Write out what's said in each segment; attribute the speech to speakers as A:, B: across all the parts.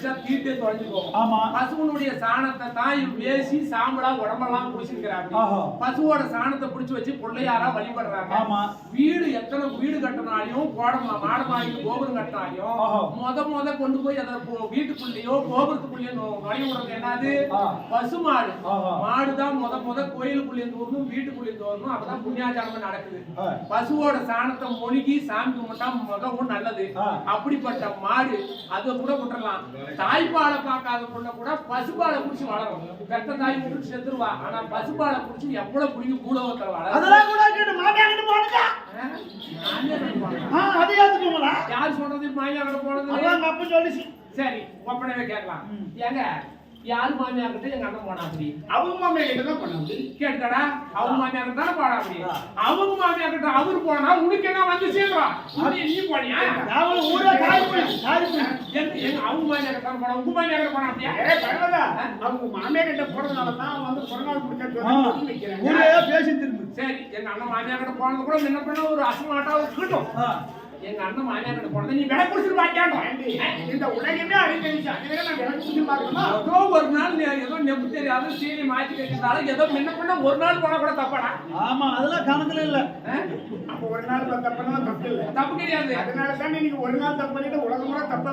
A: தெளிச்சா தீட்டே தொலைஞ்சு போகும்
B: ஆமா.
A: பசுவனுடைய சாணத்தை தான் வேசி சாம்பலா உடம்பெல்லாம் குடிச்சிருக்கிறாங்க
B: ஆஹா.
A: பசுவோட சாணத்தை புடிச்சு வச்சு பிள்ளையாரா வழிபடுறாங்க
B: ஆமா.
A: வீடு எத்தனை வீடு கட்டினாலையும் கோடம் மாடு வாங்கி கோபுரம் கட்டினாலையும். முத முத கொண்டு போய் அதை வீட்டுக்குள்ளேயோ கோபுரத்துக்குள்ளேயோ நுழைய விடுறது என்னது
B: ஆ.
A: பசுமாடு
B: ஆஹா.
A: மாடுதான் முத முத கோயிலுக்குள்ளே வரணும் வீட்டுக்குள்ளே வரணும் அப்பதான் புண்ணியாச்சாரம் நடக்குது. பசுவோட சாணத்தை மொழிகி சாமி கும்பிட்டா மிகவும் நல்லது. அப்படிப்பட்ட மாடு அதை கூட விட்டுறலாம் தாய்ப்பாலை பார்க்காத புள்ள கூட பசுபாலை குடிச்சு வளரும். பெத்த தாய் குடிச்சு செத்துருவா. ஆனா பசுபாலை குடிச்சு எவ்வளவு பிடிக்கும் கூடவத்தில் வளரும்?
B: அதெல்லாம் கூட கேட்டு மாமியா கிட்ட போனதா? அதை ஏத்துக்கோங்களா?
A: யார் சொல்றது மாமியா கிட்ட போனது?
B: அப்பா
A: சரி ஒப்பனவே கேட்கலாம். ஏங்க யார் மாமியா கிட்ட எங்க அண்ணன் போனா அப்படி
C: அவங்க மாமே கிட்ட தான் பண்ணாங்க
A: கேட்டடா அவங்க மாமியா கிட்ட தானே போனா அப்படி
B: ஆ.
A: அவங்க மாமியா கிட்ட அவர் போனா உனக்கு என்ன வந்து சேர்றான் உனக்கு நீ போனியா?
B: நான் ஊரே காய் போய் காய் போய்
A: எங்க அவங்க மாமியா கிட்ட போனா உங்க மாமியா கிட்ட போனா அப்படியா
C: பரவாயில்ல. அவங்க மாமே கிட்ட போறதுனால தான் வந்து பிறநாள் முடிக்க வைக்கிறாங்க
B: ஊரே பேசி திரும்பு
A: சரி எங்க அண்ணன் மாமியா கிட்ட போனது கூட முன்ன பண்ண? ஒரு அசமாட்டா இருக்கட்டும்
B: ஆ.
A: எங்க அண்ணன் மாமியா கிட்ட போனது நீ விலை குடிச்சிட்டு வாங்கியாண்டோம்
C: ஏண்டி, இந்த உலகமே அறிவிச்சு அதுவே நான் விளக்கு குடிச்சு பார்க்கணுமா?
A: ஏதோ ஒரு நாள் ஏதோ நெப்பு தெரியாத சீனி மாற்றி வச்சிருந்தாலும் ஏதோ முன்ன பண்ண ஒரு நாள் போனா கூட தப்பாடா.
B: ஆமா அதெல்லாம் கணக்குல இல்ல.
A: ஆ?
C: அப்ப ஒரு நாள் தப்புனா தப்பு இல்லை.
A: தப்பு கிடையாது.
C: அதனால தான் நீங்க ஒரு நாள் தப்பு பண்ணிட்டு உலகம் கூட தப்பா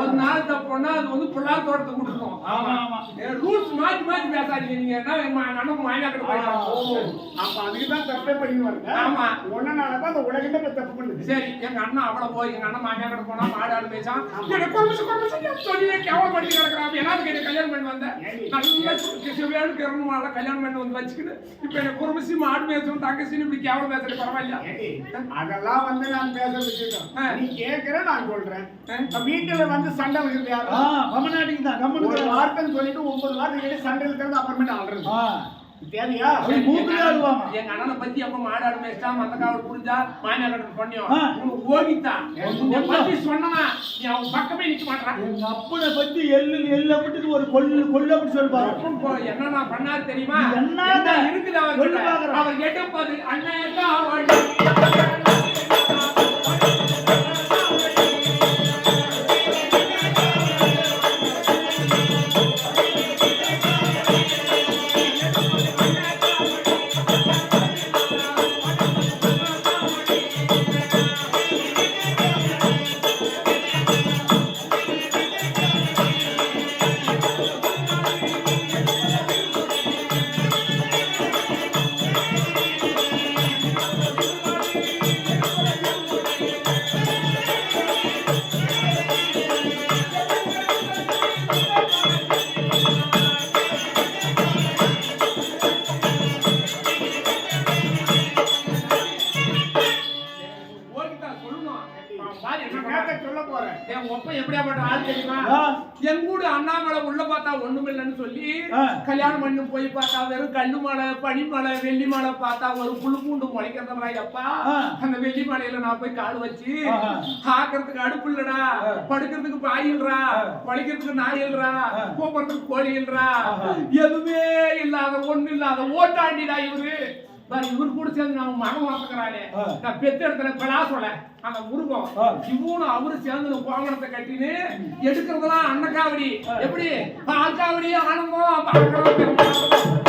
A: ஒரு நாள் தப்புன்னா அது வந்து பிள்ளார் தோட்டத்துக்கு கொடுத்துருக்கோம்
B: ஆமா ஆமா.
A: ரூல்ஸ் மாத்தி மாத்தி பேசாதீங்க. நீங்க என்ன கிட்ட போயிட்டாங்க
C: அப்ப அதுக்கு தான் தப்பே பண்ணி வருங்க
A: ஆமா.
C: ஒன்னால தான் அந்த உலகமே இப்ப தப்பு பண்ணுது.
A: சரி எங்க அண்ணன் அவள போய் எங்க அண்ணன் மாமியா கிட்ட போனா மாடு ஆடு மேய்ச்சான். எனக்கு குறைச்சு குறைச்சு சொல்லி கிடக்குறான். என்ன கேட்டு கல்யாணம் பண்ணி வந்தேன். நல்ல சிவையாடு கிரணும் மாட கல்யாணம் பண்ணி வந்து வச்சுக்கிட்டு இப்ப எனக்கு குறைச்சி மாடு மேய்ச்சும் தங்கச்சின்னு இப்படி கேவலம் பேசுறது பரவாயில்ல
C: அதெல்லாம் வந்து நான் பேச வச்சுட்டோம்
A: ஆ.
C: நீ கேக்குற நான் சொல்றேன். வீட்டுல வந்து சண்டை வைக்கிறது யாரும்?
B: கமநாட்டிக்கு தான் கம்மனுக்கு
C: வார்த்தைன்னு சொல்லிட்டு ஒன்பது வார்த்தை கேட்டு சண்டை இருக்கிறது அப்புறமேட்டு ஆடுறது
B: ஆ.
C: தேவையா?
B: அப்படி மூக்குலயே ஆடுவாங்க.
A: எங்க அண்ணனை பத்தி எப்ப மாடு ஆடு மேய்ச்சா மத்த காவல் புரிஞ்சா கிட்ட பண்ணியும். உனக்கு ஓகித்தான் பத்தி சொன்னா நீ அவன் பக்கமே நிக்க மாட்டான்.
B: எங்க அப்பனை பத்தி எள்ளு எள்ளு அப்படிட்டு ஒரு கொள்ளு கொள்ளு அப்படி சொல்லுவாரு
A: அப்புறம் போ- என்னண்ணா பண்ணாரு தெரியுமா?
B: என்ன?
A: இருக்குது அவர். அவர் எடுப்பது அண்ணன் ஒண்ணுமில்லைன்னு சொல்லி
B: ஆ.
A: கல்யாணம் பண்ணி போய் பார்த்தா வெறும் கல்லு மலை பனிமலை வெள்ளி மலை பார்த்தா ஒரு புழு பூண்டு முளைக்கிறதா
B: ஆ.
A: அந்த வெள்ளி மலையில நான் போய் கால் வச்சு. ஆக்கிறதுக்கு அடுப்பு இல்லடா. படுக்கிறதுக்கு பாய் இல்லடா
B: ஆ.
A: பழிக்கிறதுக்கு நாய் இல்லடா
B: ஆ.
A: கூப்பிடுறதுக்கு கோழி இல்லடா
B: ஆஹா.
A: எதுவுமே இல்லாத ஒண்ணு இல்லாத ஓட்டாண்டிடா இவரு இவரு கூட சேர்ந்து நான் மகன் வளர்த்துக்கிறானே
B: ஆ.
A: நான் பெத்த இடத்துல பலாசொல அந்த முருகம். இவனும் அவரு சேர்ந்து கோவணத்தை கட்டின்னு எடுக்கிறதெல்லாம் அண்ணன் காவடி
B: ஆ. எப்படி
A: பால் காவடி ஆனந்தம்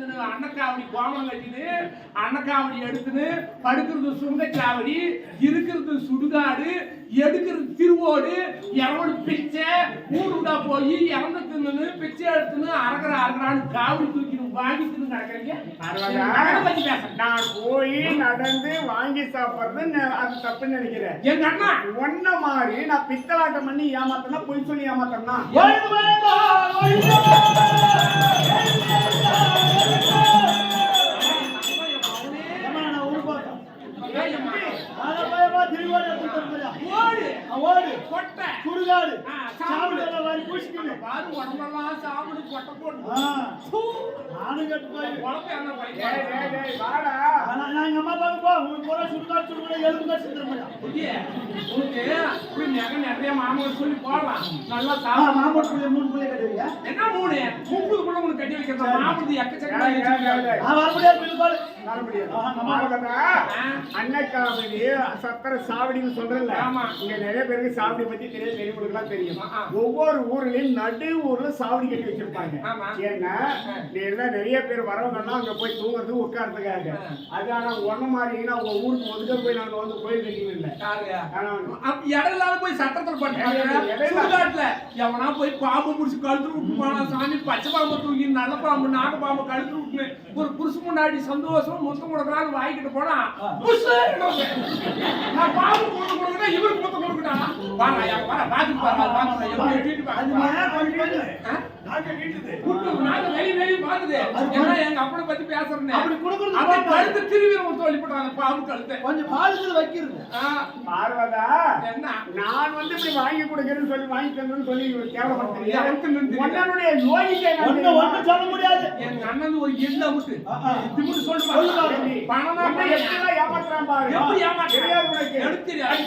A: சேர்ந்து அன்னக்காவடி கோவணம் கட்டின்னு அன்னக்காவடி எடுத்துன்னு படுக்கிறது சுண்ட காவடி இருக்கிறது சுடுகாடு எடுக்கிறது திருவோடு எவனு பிச்சை ஊருடா போய் இறந்து தின்னு பிச்சை எடுத்துன்னு அரகர அரகரான்னு காவடி தூக்கின்னு வாங்கி தின்னு பேசுறேன்.
C: நான் போய் நடந்து வாங்கி சாப்பிடுறது அது தப்புன்னு நினைக்கிறேன்.
A: எங்க அண்ணா?
C: ஒன்ன மாதிரி நான் பித்தலாட்டம் பண்ணி ஏமாத்தனா பொய் சொல்லி ஏமாத்தனா
B: சுடுகாடு எல்லாம் வாரி பூசிக்கணும்
A: பாரு உடம்பெல்லாம் சாப்பிடு கொட்டை போட்டு.
B: நானும் கெட்டு போய்
A: உடம்பு என்ன
B: நான் எங்க அம்மா பார்க்க போ. உனக்கு போற சுடுகாடு சுடுகாடு எலும்பு காசு தருமையா
A: புரியே உனக்கு நிறைய மாமன் சொல்லி போடலாம். நல்லா சாப்பிடு.
B: மாமூல் பிள்ளை மூணு பிள்ளை கட்டுவியா
A: என்ன மூணு? முப்பது கூட உனக்கு கட்டி வைக்கிறதா? மாமன் எக்கச்சக்கமா
C: டேய், டேய், டேய், டேய்.
B: நான் வர முடியாது
C: அன்னக்காவடி, சத்திர சாவடின்னு சொல்றேன்ல.
A: ஆமா.
C: இங்க நிறைய பேருக்கு சாவடி பத்தி தெரியும், பெரியவங்களுக்குலாம் தெரியும்.
A: ஆ.
C: ஒவ்வொரு ஊர்லயும் நடு ஊர்ல சாவடி கட்டி வச்சிருப்பாங்க. ஏன்னா நிறைய பேர் வரவங்கன்னா அங்க போய் தூங்குறது உட்கார்றதுக்காக. அது ஆனா ஒண்ணு மாதிரிங்கன்னா உங்க ஊருக்கு ஒதுக்க போய் நாங்க வந்து கோயில் கட்டிங்க
A: இடம் இல்லாத போய் சட்டத்துல. சுடுகாட்டுல எவனா போய் பாம்பு புடிச்சு கழுத்து விட்டு போனா சாமி பச்சை பாம்பு தூக்கி நல்ல பாம்பு பாம்பு கழுத்து ஒரு புருஷ முன்னாடி சந்தோஷமா முத்தம் கொடுக்குறாரு வாங்கிட்டு போனா! நான் பாம்பு முத்தம் கொடுக்குறேன் இவருக்கு முத்தம் கொடுக்கட்டா? வாங்க வர பாத்துட்டு பாருங்க பாத்துட்டு எப்படி
B: அது? நாக்க நீட்டுது
A: கூட்டு நாங்க வெளிய வெளிய பாக்குது ஏன்னா எங்க அப்பனை பத்தி பேசுறேன்
B: அப்படி கொடுக்கறது போட்டா.
A: கழுத்து திருவிரம் தோழி போட்டாங்க பாம்பு கழுத்தை
B: கொஞ்சம் பாலுக்கு வைக்கிறது
A: ஆ,
C: பார்வதா
A: என்ன
C: நான் வந்து இப்படி வாங்கி கொடுக்கறேன்னு சொல்லி வாங்கி தந்தேன்னு சொல்லி கேவலப்படுத்துறீங்க. உன்னுடைய யோகிக்கை நான்
B: ஒண்ணு ஒண்ணு சொல்ல முடியாது
A: எங்க அண்ணன் ஒரு எள்ள
B: ஆ.
A: இது மட்டும் சொல்லுமா. பணம்
C: ஏமாத்துறான் பாரு.
A: எப்படி ஏமாத்துறான்?
C: தெரியாது உனக்கு.
A: எனக்கு தெரியாது.
C: அடி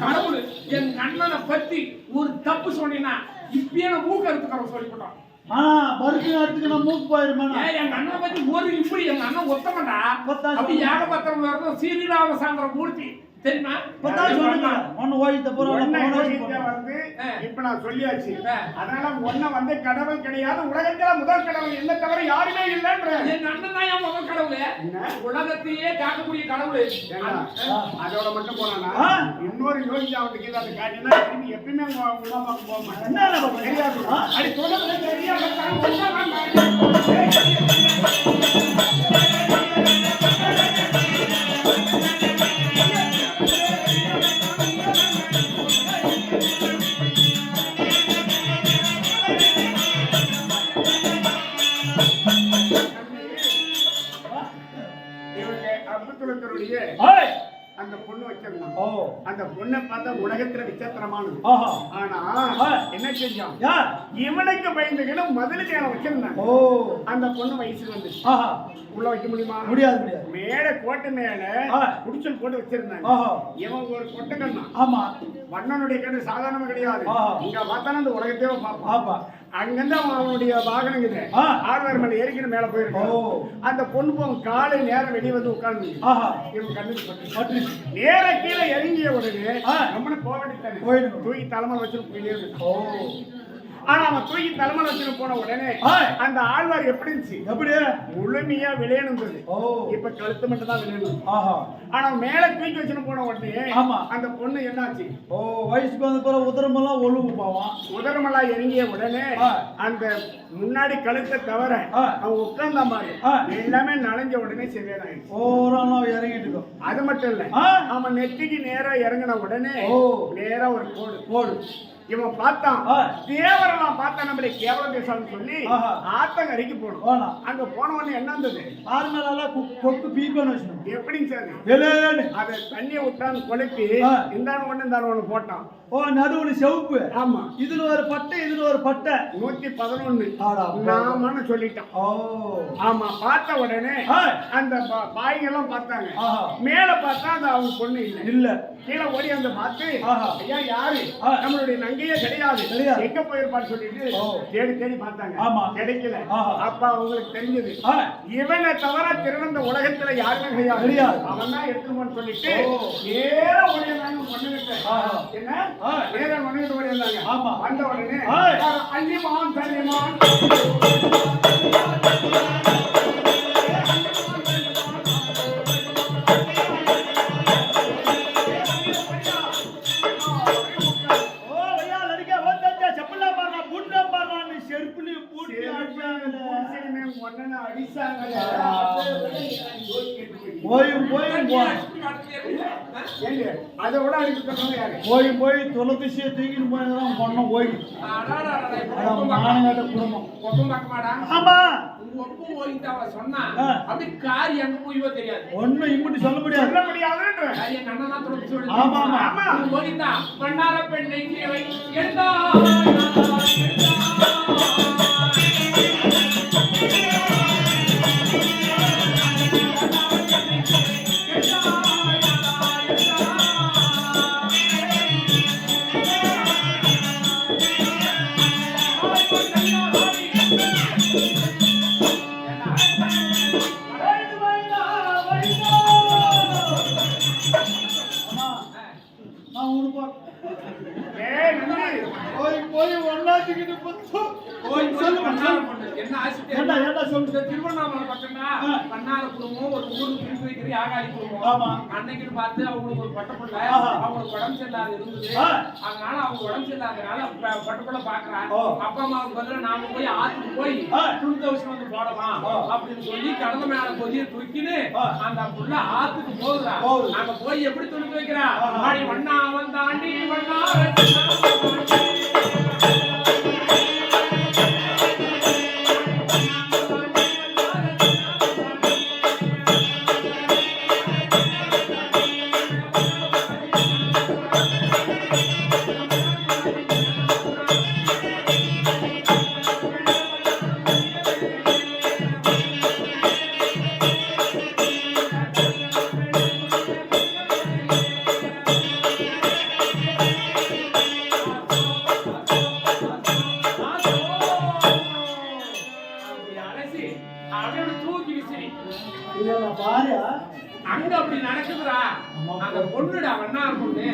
A: கடவுள் என் அண்ணனை பத்தி ஒரு தப்பு சொன்னீங்கன்னா இப்பயே நான் மூக்க எடுத்துக்கிறோம் சொல்லிவிட்டோம்.
B: ஆனா மறுக்கு நேரத்துக்கு நான் மூக்கு போயிருமே?
A: எங்க அண்ணனை பத்தி ஒரு இப்படி எங்க அண்ணன் ஒத்தமண்டா
B: ஒத்தா
A: அப்படி ஏகபத்திரம் வரணும் சீனிராம சாங்கர மூர்த்தி. தெரியுமா?
B: இப்பதான் சொல்லுங்க. ஒண்ணு ஓய்த்த போற
C: உன்னை யோகிக்க வந்து. இப்ப நான் சொல்லியாச்சு. அதனால உன்னை வந்து கடவுள் கிடையாது உலகத்துல முதல் கடவுள். என்ன தவிர யாருமே இல்லைன்ற.
A: என் அண்ணன் தான் என் முதல் கடவுள்?
C: என்ன?
A: உலகத்தையே காக்கக்கூடிய கடவுள்.
C: அதோட மட்டும் போனானா
B: ஆ.
C: இன்னொரு யோகி அவனுக்கு ஏதாவது காட்டினா திரும்பி எப்பயுமே அம்மாவுக்கு போக மாட்டேன்? தெரியாது? அடி சொல்லுறது
B: ஏய்!
C: அந்த பொண்ணு வச்சிருந்தான்.
B: ஓ.
C: அந்த பொண்ணை பார்த்தா உலகத்துல விசித்திரமானது. ஆனா. என்ன செஞ்சான்? இவனுக்கு பயந்துகிட்டு முதல்ல மேல வச்சிருந்தாங்க
B: ஓ.
C: அந்த பொண்ணு வயசுக்கு வந்து
B: ஆஹா.
C: உள்ள வைக்க முடியுமா?
B: முடியாது முடியாது.
C: மேல கோட்டை மேல. குடிச்சல் போட்டு வச்சிருந்தாங்க. இவன் ஒரு கொட்டை கண்ணா
B: ஆமா.
C: வண்ணனுடைய கண்ணு சாதாரணமா கிடையாது. இங்க பார்த்தாலும் அந்த உலகத்தையே பார்ப்பான்.
B: ஆமா.
C: அங்கிருந்து அவன் அவனுடைய வாகனங்குது. ஆழ்வார் மேல ஏறிக்கிட்டு மேல போயிருக்கான். அந்த பொண்ணு போகும் காலை நேரம் வெளியே வந்து உட்கார்ந்து. இவன்
B: பட்டுருச்சு
C: நேர கீழே இறங்கிய உடனே
B: ஆ.
C: நம்மள போக வேண்டியதானே
B: போயிடுங்க.
C: தூக்கி தலைமை
B: ஓ.
C: ஆனா அவன் தூக்கி தலைமை வச்சுட்டு போன உடனே. அந்த ஆழ்வார் எப்படி இருந்துச்சு
B: எப்படி
C: முழுமையா விளையணுங்கிறது இப்ப கழுத்து மட்டும் தான் விளையணும் ஆனா மேல தூக்கி வச்சுட்டு போன உடனே
B: ஆமா.
C: அந்த பொண்ணு என்னாச்சு
B: ஓ வயசுக்கு வந்த பிறகு உதரமெல்லாம் ஒழுங்கு போவான்
C: உதரமெல்லாம் இறங்கிய உடனே. அந்த முன்னாடி கழுத்தை தவிர. அவன் உட்கார்ந்தான் பாரு
B: ஆ.
C: எல்லாமே நனைஞ்ச உடனே சரியாயிடுச்சு
B: ஓரானா இறங்கிட்டு
C: அது மட்டும் இல்ல. அவன் நெத்திக்கு நேரா இறங்கின உடனே. நேரா ஒரு கோடு
B: போடு
C: இவன் பார்த்தான். தேவரெல்லாம் பார்த்தா நம்மளை கேவலம் பேசான்னு சொல்லி
B: ஆஹா.
C: ஆத்தங்கரைக்கு போனோம்.
B: போனா.
C: அங்க போன உடனே என்ன இருந்தது
B: ஆறு மேல கொக்கு பீப்பன்னு வச்சுக்கணும்.
C: எப்படின்னு சார்? அதை தண்ணியை விட்டான்னு கொளுத்தி
B: ஆ.
C: இந்தான ஒண்ணு இந்தான ஒண்ணு போட்டான்.
B: ஓ நடுவுல செவப்பு.
C: ஆமா.
B: இதுல ஒரு பட்டை இதுல ஒரு பட்டை.
C: நூத்தி பதினொன்னு. நாமன்னு சொல்லிட்டான்.
B: ஓ.
C: ஆமா பார்த்த உடனே. அந்த பா- பாய்ங்கெல்லாம் பார்த்தாங்க. மேல பார்த்தா அந்த அவங்க பொண்ணு இல்ல.
B: இல்ல.
C: கீழே ஓடி அந்த பார்த்து. ஐயா யாரு. நம்மளுடைய நங்கையே கிடையாது. எங்க போயிருப்பான்னு சொல்லிட்டு. தேடி தேடி பார்த்தாங்க
B: ஆமா.
C: கிடைக்கல. அப்ப அவங்களுக்கு தெரிஞ்சது இவனை தவிர திறந்த உலகத்துல யாருமே கிடையாது. அவன் தான் எடுத்துமான்னு சொல்லிட்டு. நேரா ஓடியாங்க பொண்ணுகிட்ட
B: ஆஹா.
C: என்ன. நேரா ஓடியாங்க
B: ஆமா.
C: வந்த உடனே. அள்ளிமான் தள்ளிமான்
B: போயும் போயும்
C: அதை விட?
B: போய் போய் தொலைபேசியை தூக்கிட்டு போய் தான் பண்ணோம் போய் மானங்கட்ட குடும்பம் ஆமா. ஒண்ணும் இம்முட்டி சொல்ல முடியாது.
C: சொல்ல முடியாதுன்ற.
A: காரி எங்க குடும்பம்
B: ஆமா.
A: அன்னைக்குன்னு பார்த்து அவங்களுக்கு ஒரு பட்டப்புள்ள. அவங்களுக்கு உடம்பு சரியில்லாத இருந்தது. அதனால அவங்க உடம்பு சரியில்லாதனால பட்டப்புள்ள பாக்குறாங்க. அப்பா அம்மாவுக்கு பதிலா நாம போய் ஆத்துக்கு போய். டூ தௌசண்ட் வந்து போடலாம். அப்படின்னு சொல்லி கடலை மேல கொதிய தூக்கின்னு
B: ஆ.
A: அந்த புள்ள ஆத்துக்கு போகுதா. அங்க போய் எப்படி துணி துவைக்கிறா
B: ஆஹா.
A: மாடி வண்ணா வந்தாண்டி fazer. வந்தாண்டி. அப்படி அலசி, அப்படியே அப்படி தூக்கி விசிறி.
B: பாரியா
A: அங்க அப்படி நடக்குதுடா. அந்த பொண்ணுடா வண்ணார் பொண்ணு.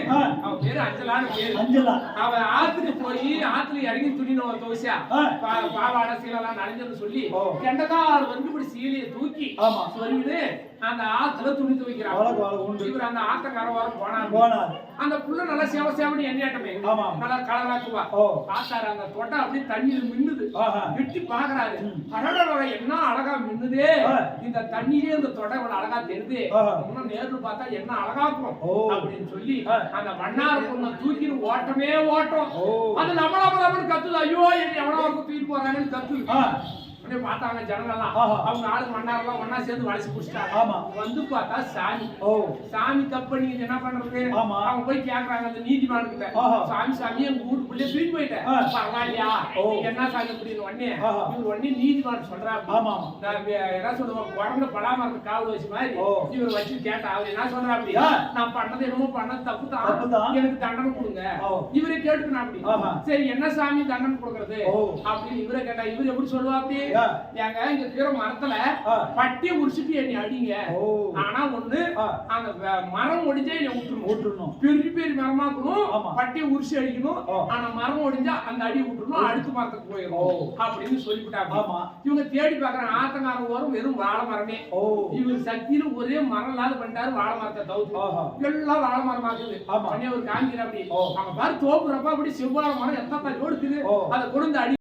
A: அவ பேரு அஞ்சலான்னு பேரு
B: அஞ்சலா
A: அவ ஆத்துக்கு போய் ஆத்துல இறங்கி துணி நோ துவைச்சா
B: ஆ.
A: பா- பாவாடை சீலெல்லாம் நனைஞ்சதுன்னு சொல்லி. கெண்டக்கால் வந்து இப்படி சீலையை தூக்கி
B: ஆமா.
A: சொல்லிட்டு அந்த ஆத்துல துணி
B: உண்டு
A: இவர் அந்த ஆத்தங்கர வாரம் போனாங்க
B: போனார்
A: அந்த புள்ள நல்லா சேவ சேவனி எண்ணெயாட்டமே
B: ஆமா.
A: நல்லா கலராக்குவா
B: ஓ.
A: பார்த்தாரு அந்த தொட்டை அப்படியே தண்ணியில் மின்னுது. வெட்டி பாக்குறாரு என்ன அழகா மின்னுதே
B: ஆ.
A: இந்த தண்ணியிலே இந்த தொடை இவ்வளவு அழகா தெரியுது. இன்னும் நேர்ல பார்த்தா என்ன அழகாக்கும்
B: ஓ.
A: அப்படின்னு சொல்லி. அந்த மண்ணார் பொண்ணை தூக்கின்னு ஓட்டமே ஓட்டம். அது நம்மள நம்மள கத்துது ஐயோ என்ன எவ்வளவு இருக்கும் தூக்கிட்டு போறாங்கன்னு கத்துது உடனே பார்த்தாங்க ஜனங்கள்லாம். அவங்க ஆளு மண்ணாரெல்லாம் ஒண்ணா சேர்ந்து வளைச்சு புடிச்சிட்டாங்க
B: ஆமா.
A: வந்து பார்த்தா சாமி
B: ஓ
A: சாமி தப்பு நீங்க என்ன பண்றது
B: ஆமா.
A: அவங்க போய் கேக்குறாங்க அந்த நீதிமான் கிட்ட. சாமி சாமி எங்க வீட்டுக்குள்ளே தூக்கி போயிட்டேன். பரவாயில்லையா. என்ன சாமி அப்படின்னு உடனே. இவர் உடனே நீதிமான் சொல்றாரு
B: ஆமா,
A: என்ன சொல்லுவாங்க குழந்தை பலாமரத்து காவல் வச்சு மாதிரி. இவர் வச்சு கேட்டா அவர் என்ன சொல்றாரு
B: ஆ.
A: நான் பண்ணது என்னமோ பண்ணது தப்பு தான். எனக்கு தண்டனை கொடுங்க. இவரே கேட்டுக்கணும் அப்படி. சரி என்ன சாமி தண்டனை கொடுக்கறது. அப்படின்னு இவரே கேட்டா இவர் எப்படி சொல்லுவா அப்படி. ஏங்க இங்க இருக்கிற மரத்துல. பட்டியை முடிச்சிட்டு என்னை அடிங்க. ஆனா ஒண்ணு. அந்த மரம் ஒடிஞ்சா என்னை விட்டுருணும்
B: விட்டுறணும்
A: பெரிய பெரிய மரமாக்கணும்
B: ஆமா.
A: பட்டியை உரிச்சு அடிக்கணும். ஆனா மரம் ஒடிஞ்சா அந்த அடி விட்டுறணும் அடுத்த மரத்துக்கு. போயிடும் அப்படின்னு சொல்லிவிட்டாங்க. இவங்க தேடி பாக்குறாங்க ஆத்தங்காரம் வரும் வெறும் வாழை மரமே இவர் சக்தியில ஒரே மரம் இல்லாத பண்ணிட்டாரு வாழை மரத்தை தவிர்த்து. எல்லாம் வாழை மரம். உடனே ஒரு காமிக்கிற அப்படி. அவங்க பாரு தோப்புறப்ப அப்படி செவ்வாழை மரம் எத்தனை ரோடு இருக்குது
B: ஓ.
A: அதை கொண்டு அடி